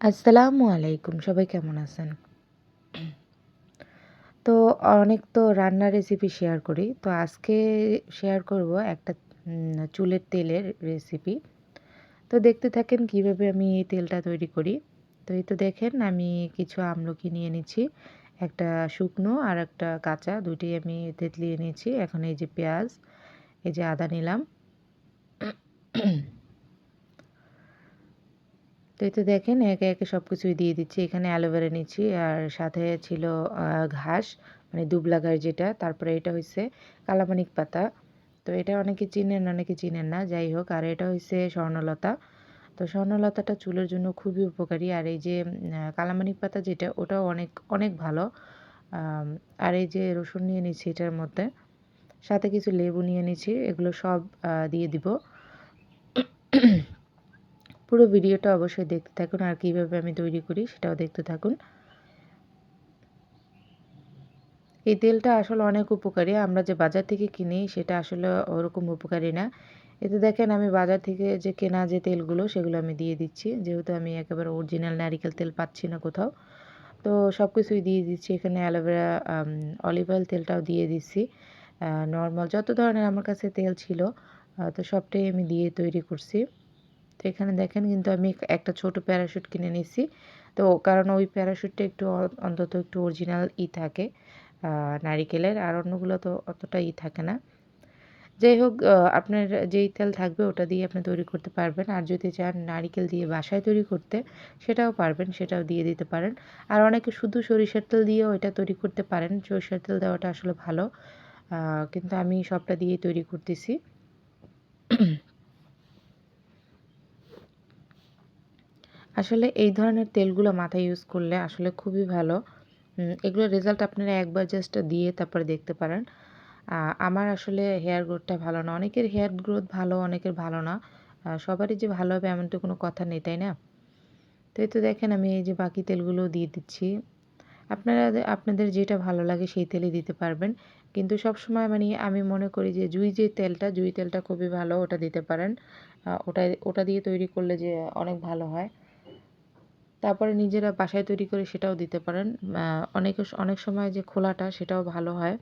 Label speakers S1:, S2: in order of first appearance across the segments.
S1: আসসালামু আলাইকুম, সবাই কেমন আছেন? তো অনেক তো রান্নার রেসিপি শেয়ার করি। তো আজকে শেয়ার করব একটা চুলের তেলের রেসিপি তো দেখতে থাকেন কীভাবে আমি এই তেলটা তৈরি করি। তো এই তো দেখেন আমি কিছু আমলকি নিয়ে নিচ্ছি, একটা শুকনো আর একটা কাঁচা। দুটি আমি তেতলিয়ে নিয়েছি। এখন এই যে পেঁয়াজ, এই যে আদা নিলাম। তো এই তো দেখেন একে একে সব কিছুই দিয়ে দিচ্ছি। এখানে অ্যালোভেরা নিচ্ছি আর সাথে ছিল ঘাস মানে দুবলা ঘাস যেটা। তারপরে এটা হচ্ছে কালামানিক পাতা। তো এটা অনেকে চিনেন অনেকে চিনেন না, যাই হোক। আর এটা হচ্ছে স্বর্ণলতা। তো স্বর্ণলতাটা চুলের জন্য খুবই উপকারী। আর এই যে কালামানিক পাতা যেটা, ওটাও অনেক অনেক ভালো। আর এই যে রসুন নিয়ে নিচ্ছি এটার মধ্যে। সাথে কিছু লেবু নিয়ে নিচ্ছি। এগুলো সব দিয়ে দিব। পুরো ভিডিওটা অবশ্যই দেখতে থাকুন আর কীভাবে আমি তৈরি করি সেটাও দেখতে থাকুন। এই তেলটা আসলে অনেক উপকারী। আমরা যে বাজার থেকে কিনি সেটা আসলে ওরকম উপকারী না। এতে দেখেন আমি বাজার থেকে যে কেনা যে তেলগুলো সেগুলো আমি দিয়ে দিচ্ছি। যেহেতু আমি একেবারে অরিজিনাল নারিকেল তেল পাচ্ছি না কোথাও। তো সব কিছুই দিয়ে দিচ্ছি। এখানে অ্যালোভেরা অলিভ অয়েল তেলটাও দিয়ে দিচ্ছি। নর্মাল যত ধরনের আমার কাছে তেল ছিল তো সবটাই আমি দিয়ে তৈরি করছি। তো এখানে দেখেন কিন্তু আমি একটা ছোট প্যারাশুট কিনে নিছি। তো কারণ ওই প্যারাশুটটা একটু অন্তত একটু অরিজিনাল ই থাকে নারিকেলের। আর অন্যগুলো তো অতটা ই থাকে না। যাই হোক আপনার যেই তেল থাকবে ওটা দিয়ে আপনি তৈরি করতে পারবেন। আর যদি চান নারিকেল দিয়ে বাসায় তৈরি করতে, সেটাও পারবেন, সেটাও দিয়ে দিতে পারেন। আর অনেকে শুধু সরিষার তেল দিয়েও এটা তৈরি করতে পারেন। সরিষার তেল দেওয়াটা আসলে ভালো। কিন্তু আমি সবটা দিয়েই তৈরি করতেছি। আসলে এই ধরনের তেলগুলো মাথায় ইউজ করলে আসলে খুবই ভালো। এগুলোর রেজাল্ট আপনারা একবার জাস্ট দিয়ে তারপরে দেখতে পারেন। আমার আসলে হেয়ার গ্রোথটা ভালো না। অনেকের হেয়ার গ্রোথ ভালো, অনেকের ভালো না। সবারই যে ভালো হবে এমন তো কোনো কথা নেই, তাই না? তো এই তো দেখেন আমি এই যে বাকি তেলগুলো দিয়ে দিচ্ছি। আপনারা আপনাদের যেটা ভালো লাগে সেই তেলই দিতে পারবেন। কিন্তু সব সময় মানে আমি মনে করি যে জুই যে তেলটা, জুই তেলটা খুবই ভালো, ওটা দিতে পারেন। ওটা ওটা দিয়ে তৈরি করলে যে অনেক ভালো হয়। তারপরে নিজেরা বাসায় তৈরি করে সেটাও দিতে পারেন। অনেক অনেক সময় যে খোলাটা সেটাও ভালো হয়।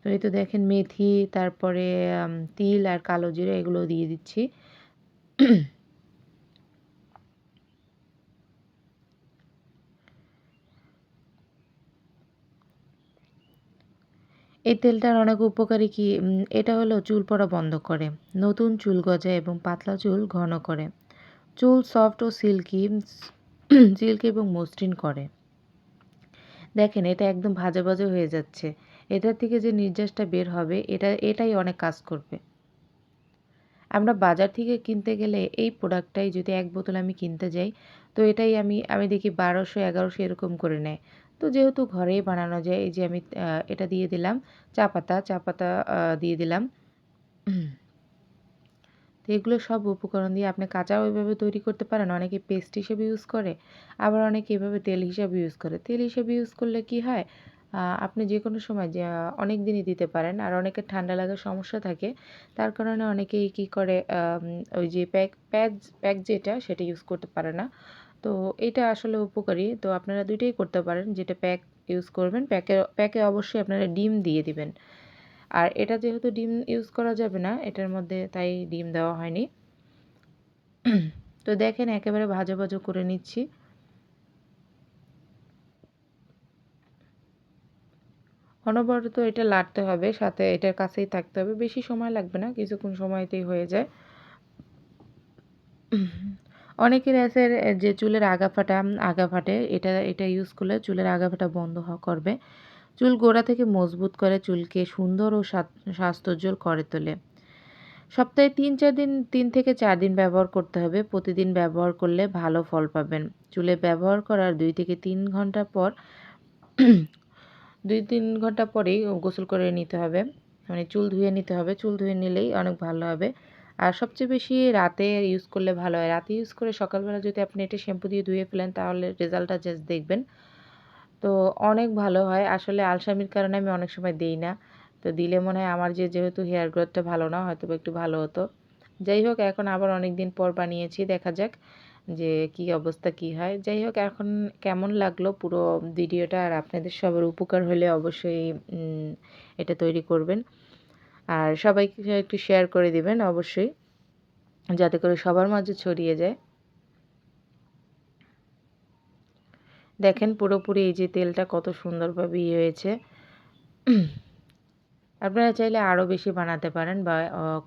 S1: তো এই তো দেখেন মেথি, তারপরে তিল আর কালো জিরে এগুলো দিয়ে দিচ্ছি। এই তেলটার অনেক উপকারী কি? এটা হলো চুল পড়া বন্ধ করে, নতুন চুল গজায় এবং পাতলা চুল ঘন করে। চুল সফট ও সিল্কি সিল্কি এবং মসৃণ করে। দেখেন, এটা একদম ভাজা ভাজা হয়ে যাচ্ছে। এটার থেকে যে নির্যাসটা বের হবে, এটা, এটাই অনেক কাজ করবে। আমরা বাজার থেকে কিনতে গেলে এই প্রোডাক্টটাই যদি এক বোতল আমি কিনতে যাই, তো এটাই আমি আমি দেখি বারোশো, এগারোশো এরকম করে নেয়। তো যেহেতু ঘরেই বানানো যায়, এই যে আমি এটা দিয়ে দিলাম, চা পাতা চা পাতা দিয়ে দিলাম। তো এগুলো সব উপকরণ দিয়ে আপনি কাঁচা ওইভাবে তৈরি করতে পারেন, অনেকে পেস্ট হিসেবে ইউজ করে, আবার অনেকে এভাবে তেল হিসাবে ইউজ করে। তেল হিসেবে ইউজ করলে কি হয়? আপনি যে কোনো সময় অনেক দিনই দিতে পারেন, আর অনেকের ঠান্ডা লাগার সমস্যা থাকে, তার কারণে অনেকেই কী করে ওই যে প্যাক প্যাক প্যাক যেটা, সেটা ইউজ করতে পারে না। তো এটা আসলে উপকারী। তো আপনারা দুইটাই করতে পারেন, যেটা প্যাক ইউজ করবেন, প্যাকে প্যাকে অবশ্যই আপনারা ডিম দিয়ে দিবেন। আর এটা যেহেতু ডিম ইউজ করা যাবে না, এটার মধ্যে তাই ডিম দেওয়া হয়নি। তো দেখেন একেবারে ভাজা ভাজা করে নিচ্ছি। অনবরত এটা লাড়তে হবে, সাথে এটার কাছেই থাকতে হবে। বেশি সময় লাগবে না, কিছুক্ষণ সময়তেই হয়ে যায়। অনেকের আছে যে চুলের আগা ফাটা আগা ফাটে এটা এটা ইউজ করলে চুলের আগা ফাটা বন্ধ করবে। চুল গোড়া থেকে মজবুত করে চুলকে সুন্দর ও স্বাস্থ্যোজ্জ্বল করে তোলে। সপ্তাহে তিন, চার দিন, তিন থেকে চার দিন ব্যবহার করতে হবে। প্রতিদিন ব্যবহার করলে ভালো ফল পাবেন। চুলে ব্যবহার করার দুই থেকে তিন ঘণ্টা পর, দুই, তিন ঘণ্টা পরেই গোসল করে নিতে হবে। মানে চুল ধুয়ে নিতে হবে। চুল ধুয়ে নিলেই অনেক ভালো হবে। আর সবচেয়ে বেশি রাতে ইউজ করলে ভালো হয়। রাতে ইউজ করে সকালবেলা যদি আপনি এটা শ্যাম্পু দিয়ে ধুয়ে ফেলেন, তাহলে রেজাল্টটা জাস্ট দেখবেন। তো অনেক ভালো হয়। আসলে আলসামির কারণে আমি অনেক সময় দিই না। তো দিলে মনে হয় আমার যে যেহেতু হেয়ার গ্রোথটা ভালো না হয়তো একটু ভালো হতো। যাই হোক, এখন আবার অনেক দিন পর বানিয়েছি, দেখা যাক যে কি অবস্থা, কি হয়। যাই হোক, এখন কেমন লাগল পুরো ভিডিওটা, আর আপনাদের সবার উপকার হলে অবশ্যই এটা তৈরি করবেন। আর সবাইকে একটু শেয়ার করে দিবেন, অবশ্যই। যাতে করে সবার মাঝে ছড়িয়ে যায়। দেখেন পুরোপুরি এই যে তেলটা কত সুন্দরভাবে ইয়ে হয়েছে। আপনারা চাইলে আরও বেশি বানাতে পারেন বা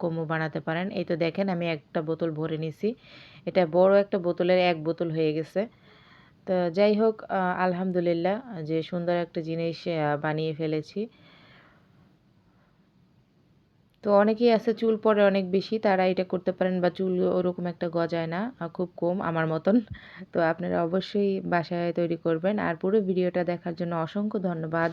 S1: কমও বানাতে পারেন। এই তো দেখেন আমি একটা বোতল ভরে নিছি। এটা বড় একটা বোতলের এক বোতল হয়ে গেছে। তো যাই হোক আলহামদুলিল্লাহ যে সুন্দর একটা জিনিস বানিয়ে ফেলেছি। তো অনেকেই আছে চুল পরে অনেক বেশি, তারা এটা করতে পারেন বা চুল ওরকম একটা গজায় না খুব কম আমার মতন। তো আপনারা অবশ্যই বাসায় তৈরি করবেন। আর পুরো ভিডিওটা দেখার জন্য অসংখ্য ধন্যবাদ।